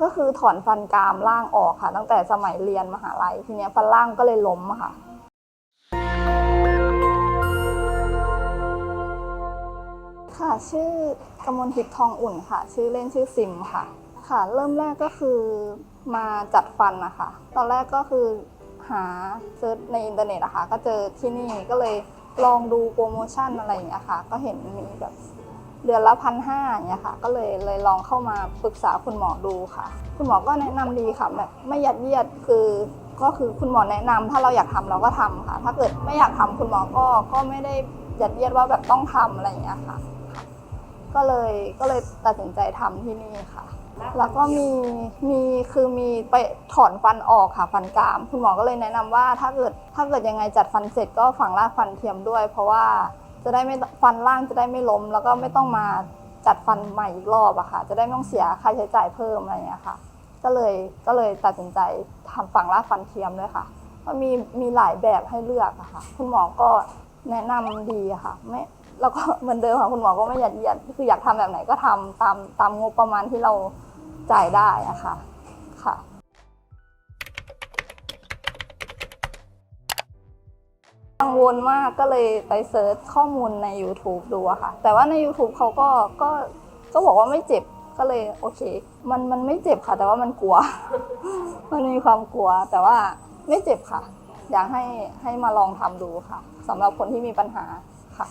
ก็คือถอนฟันกรามล่างออกค่ะ ตั้งแต่สมัยเรียนมหาลัยทีเนี้ยฟันล่างก็เลยล้มอะค่ะ ค่ะชื่อกมลทิพย์ทองอุ่นค่ะ ชื่อเล่นชื่อซิมค่ะ ค่ะ เริ่มแรกก็คือมาจัดฟันนะคะตอนแรกก็คือหาเซิร์ชในอินเทอร์เน็ตอะคะก็เจอที่นี่ก็เลยลองดูโปรโมชั่นอะไรอย่างเงี้ยค่ะ ก็เห็นมีแบบ เดือนละพันห้าอย่างเงี้ยค่ะ ก็เลยเลยลองเข้ามาปรึกษาคุณหมอดูค่ะ คุณหมอก็แนะนำดีค่ะแบบไม่ยัดเยียดคือก็คือคุณหมอแนะนำถ้าเราอยากทำเราก็ทำค่ะ ถ้าเกิดไม่อยากทำคุณหมอก็ก็ไม่ได้ยัดเยียดว่าแบบต้องทำอะไรอย่างเงี้ยค่ะ ก็เลยก็เลยตัดสินใจทำที่นี่ค่ะ แล้วก็มีมีคือมีไปถอนฟันออกค่ะฟันกราม คุณหมอก็เลยแนะนำว่าถ้าเกิดถ้าเกิดยังไงจัดฟันเสร็จก็ฝังรากฟันเทียมด้วย เพราะว่า จะได้ไม่ฟันล่างจะได้ไม่ล้ม แล้วก็ไม่ต้องมาจัดฟันใหม่อีกรอบอะค่ะ จะได้ไม่ต้องเสียค่าใช้จ่ายเพิ่มอะไรอย่างเงี้ยค่ะ ก็เลยก็เลยตัดสินใจทำฝั่งรากฟันเทียมด้วยค่ะก็มีมีหลายแบบให้เลือกอะค่ะ คุณหมอก็แนะนำดีค่ะไม่แล้วก็เหมือนเดิมค่ะคุณหมอก็ไม่หยัดเยียดคืออยากทำแบบไหนก็ทำตามตามงบประมาณที่เราจ่ายได้อะค่ะค่ะ กังวลมากก็เลยไปเซิร์ชข้อมูลใน YouTube ดูอะค่ะ แต่ว่าใน YouTube เขาก็ก็ก็บอกว่าไม่เจ็บก็เลยโอเค มันมันไม่เจ็บค่ะ แต่ว่ามันกลัว มันมีความกลัว แต่ว่าไม่เจ็บค่ะ อยากให้ให้มาลองทำดูค่ะสำหรับคนที่มีปัญหาค่ะ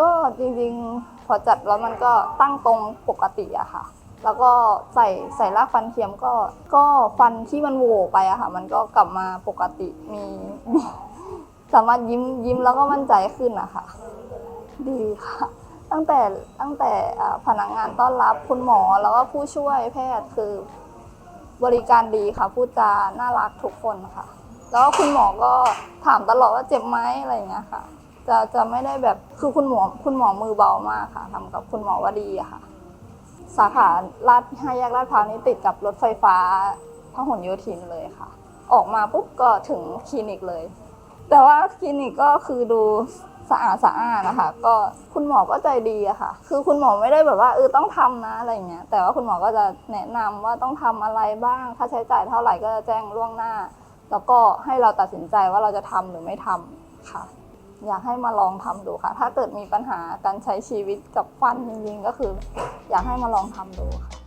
ก็จริงๆ พอจัดแล้วมันก็ตั้งตรงปกติอะค่ะ แล้วก็ใส่ใส่รากฟันเทียมก็ก็ฟันที่มันโหวไปอะค่ะ มันก็กลับมาปกติมีสามารถยิ้มยิ้มแล้วก็มั่นใจขึ้นอะค่ะดีค่ะ ตั้งแต่ตั้งแต่พนักงานต้อนรับคุณหมอแล้วก็ผู้ช่วยแพทย์คือบริการดีค่ะพูดจาน่ารักทุกคนค่ะ แล้วคุณหมอก็ถามตลอดว่าเจ็บไหมอะไรอย่างเงี้ยค่ะ จะจะไม่ได้แบบคือคุณหมอคุณหมอมือเบามากค่ะทำกับคุณหมอว่าดีอะค่ะ สาขาลาดห้าแยกลาดพร้าวนี้ติดกับรถไฟฟ้าพหลโยธินเลยค่ะ ออกมาปุ๊บก็ถึงคลินิกเลย แต่ว่าคลินิกก็คือดูสะอาดสะอาดนะคะ ก็คุณหมอก็ใจดีอะค่ะ คือคุณหมอไม่ได้แบบว่าเออต้องทำนะอะไรเงี้ย แต่ว่าคุณหมอก็จะแนะนำว่าต้องทำอะไรบ้าง ค่าใช้จ่ายเท่าไหร่ก็จะแจ้งล่วงหน้า แล้วก็ให้เราตัดสินใจว่าเราจะทำหรือไม่ทำค่ะ อยากให้มาลองทำดูค่ะ ถ้าเกิดมีปัญหาการใช้ชีวิตกับฟันจริงๆ ก็คือ อยากให้มาลองทำดูค่ะ